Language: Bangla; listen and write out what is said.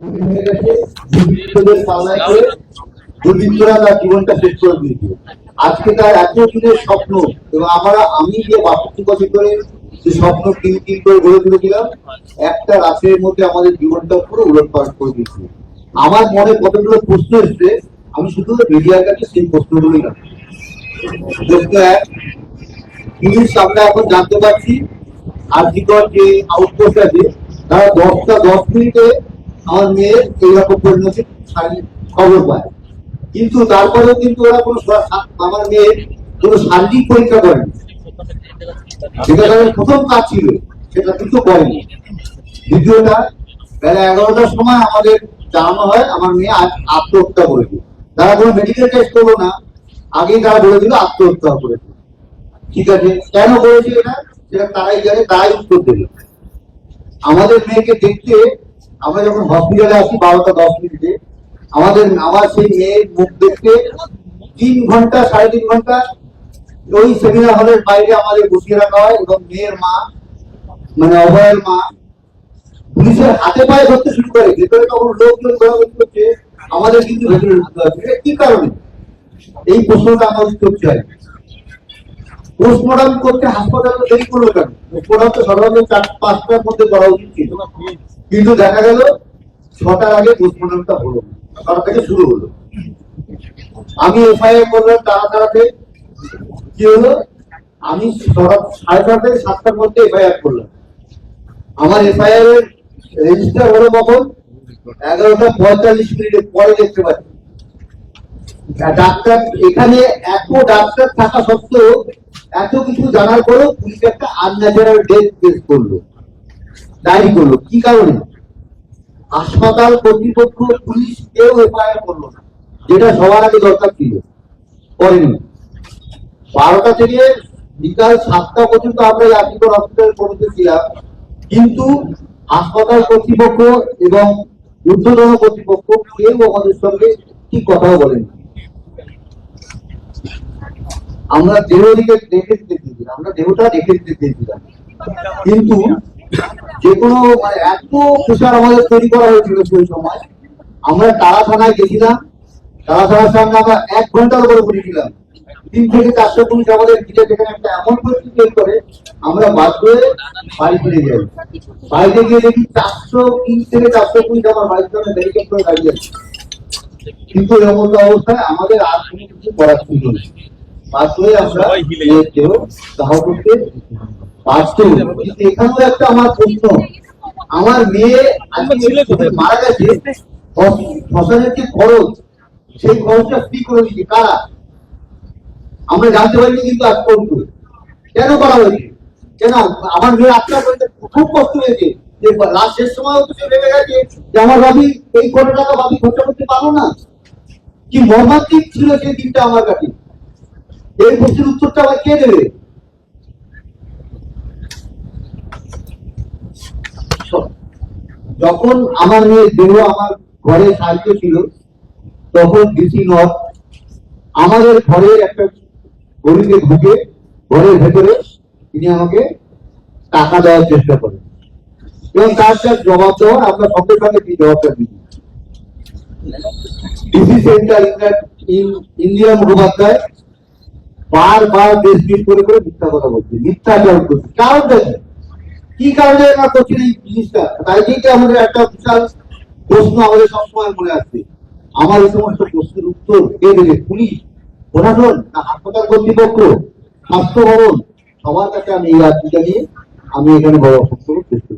করে করে আজকে তার এত দিনের স্বপ্ন এবং আমরা, আমি যে বছর ধরে যে স্বপ্ন কিন কিন করে গড়ে তুলেছিলাম, একটা রাতের মধ্যে আমাদের জীবনটা পুরো উলটপালট করে দিয়েছে। আমার মনে কতগুলো প্রশ্ন এসছে, আমি শুধু মিডিয়ার কাছে সেই প্রশ্নগুলোই রাখি। প্রশ্ন এক পুলিশ আমরা এখন জানতে পারছি, আর্থিকর যে আউটপোস্ট আছে, তারা দশটা দশ মিনিটে আমার মেয়ের এইরকম পরিণতি খবর পায় কিন্তু তারপরেও কিন্তু ওরা কোনো আমার মেয়ের কোনো শারীরিক পরীক্ষা করেনি। সেটা তাদের প্রথম কাজ ছিল, সেটা কিন্তু করেনি। দ্বিতীয়টা, বেলা এগারোটার সময় আমাদের জানানো হয়, আমার মেয়ে আজ আত্মহত্যা করেছে। তারা কোনো মেডিকেল টেস্ট করল না, আগেই তারা বলে দিল আত্মহত্যা করেছে। ঠিক আছে, কেন করেছে এটা? সেটা তারাই জানে, তারাই উত্তর দেবে। আমাদের মেয়েকে দেখতে আমরা যখন হসপিটালে আসি বারোটা দশ মিনিটে, আমাদের আমার সেই মেয়ের মুখ দেখতে তিন ঘণ্টা, সাড়ে তিন ঘণ্টা ওই সেমিনার হলের বাইরে আমাদের বসিয়ে রাখা হয় এবং মেয়ের মা মানে অভয়ের মা পুলিশের হাতে পায়ে ধরতে শুরু করে। ভেতরে তখন লোকজন ঘোরাঘুরি করছে, আমাদের কিন্তু ভেতরে ঢুকতে হবে। কি কারণে? এই প্রশ্নটা আমার উত্তর চাই। পোস্টমর্টম করতে হাসপাতালে দেরি করল কেন? পোস্টমর্টম তো সাধারণত চার, পাঁচটার মধ্যে করা উচিত ছিল। কিন্তু দেখা গেল, ছটার আগে পোস্টমর্টমটা হলো। ছটা থেকে শুরু হলো। আমি এফআইআর করলাম তারা তারাতে কি হলো? আমি সাড়ে ছটা থেকে সাতটার মধ্যে এফআইআর করলাম। আমার এফআইআর এর রেজিস্টার হলো কখন? এগারোটা পঁয়তাল্লিশ মিনিটের পরে দেখতে পাচ্ছি। ডাক্তার, এখানে এত ডাক্তার থাকা সত্ত্বেও এত কিছু জানার পরেও পুলিশ একটা আনন্যাচারাল ডেথ কেস করল। ডায়েরি করল। কি কারণে? হাসপাতাল কর্তৃপক্ষ পুলিশ কেউ এফআইআর করল না। যেটা সবার আগে দরকার ছিল। করেনি। বারোটা থেকে বিকাল সাতটা পর্যন্ত আমরা আর্টিকল হসপিটাল পর্যন্ত ছিলাম। কিন্তু হাসপাতাল কর্তৃপক্ষ এবং ঊর্ধ্বতন কর্তৃপক্ষ কেউ আমাদের সঙ্গে ঠিক কথাও বলেনি। আমরা দেহ দেখে দিতে চেয়েছিলাম আমরা দেহটা দেখে দিতে চেয়েছিলাম কিন্তু যে কোনো মানে এত প্রেশার আমাদের তৈরি করা হয়েছিল সেই সময়, আমরা তারা থানায় গেছিলাম তারা সামনে আমরা এক ঘণ্টার উপরে বসেছিলাম তিন থেকে চারশো পুলিশ আমাদের ঘিরে যেখানে একটা এমন পরিস্থিতি করে, আমরা বাধ্য হয়ে বাড়ি ফিরে যাই বাড়িতে গিয়ে দেখি চারশো, তিন থেকে চারশো পুলিশ আমার বাড়ির সামনে ব্যারিকেড করে দাঁড়িয়ে কিন্তু একটা অবস্থায় আমাদের আর কোনো কিছু করার ছিল না হয়ে আমরা কিন্তু এখানেও একটা আমার প্রশ্ন। আমার মেয়ে মারা গেছে। শ্মশ- শ্মশানের যে খরচ সেই খরচটা ফ্রি করে দিচ্ছে কারা? আমরা জানতে পারিনি কিন্তু আজ পর্যন্ত। কেন করা হয়েছে? কেন আমার মেয়ে আত্মা করতে খুব কষ্ট হয়েছে। যে লাস্ট শেষ সময় তো সে ভেবে গেছে যে আমার ভাবি এই কোটি টাকা ভাবি খরচা করতে পারব না। কি মর্মান্তিক ছিল সেই দিনটা আমার কাছে। এই প্রশ্নের উত্তরটা আবার কে দেবে? যখন আমার মেয়ে দেহ আমার ঘরে সাহায্য ছিল, তখন ডিসি নর্থ আমাদের ঘরে একটা গলিতে ঢুকে ঘরের ভেতরে তিনি আমাকে টাকা দেওয়ার চেষ্টা করেন। এবং তার যা জবাব দেওয়ার আমরা সঙ্গে সঙ্গে সেই জবাবটা দিই। ডিসি সেন্টার ইন্ডিয়া মুখোপাধ্যায় বারবার দেশ বিট করে করে মিথ্যা কথা বলছে মিথ্যাচার করছে। কারণ কি? কি কারণে না করছেন এই জিনিসটা? তাই থেকে আমাদের একটা বিশাল প্রশ্ন আমাদের সবসময় মনে আসছে আমার এই সমস্ত প্রশ্নের উত্তর কে দেবে? পুলিশ, প্রশাসন না হাসপাতাল কর্তৃপক্ষ? স্বাস্থ্য ভবন? সবার কাছে আমি এই আর্জিটা নিয়ে আমি এখানে বড় বক্তব্য